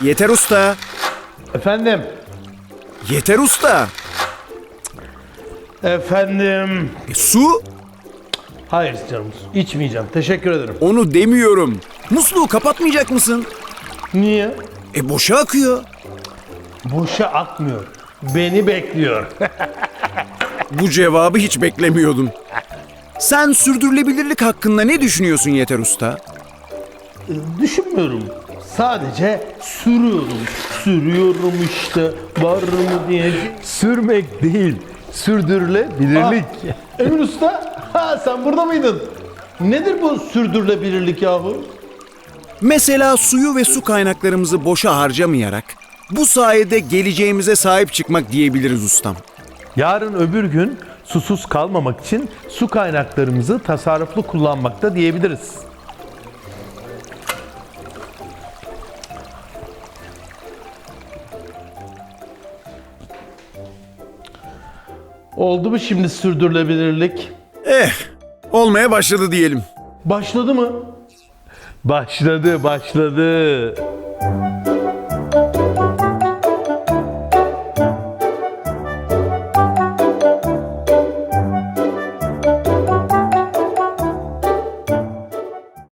Yeter usta. Efendim? Yeter usta. Efendim? E, su? Hayır canım içmeyeceğim. Teşekkür ederim. Onu demiyorum. Musluğu kapatmayacak mısın? Niye? E boşa akıyor. Boşa akmıyor. Beni bekliyor. Bu cevabı hiç beklemiyordum. Sen sürdürülebilirlik hakkında ne düşünüyorsun Yeter Usta? Düşünmüyorum. Sadece sürüyorum. Sürüyorum işte. Var mı diye. Sürmek değil, sürdürülebilirlik. Emin Usta, ha sen burada mıydın? Nedir bu sürdürülebilirlik yahu? Mesela suyu ve su kaynaklarımızı boşa harcamayarak bu sayede geleceğimize sahip çıkmak diyebiliriz ustam. Yarın öbür gün susuz kalmamak için su kaynaklarımızı tasarruflu kullanmakta diyebiliriz. Oldu mu şimdi sürdürülebilirlik? Eh, olmaya başladı diyelim. Başladı mı? Başladı, başladı.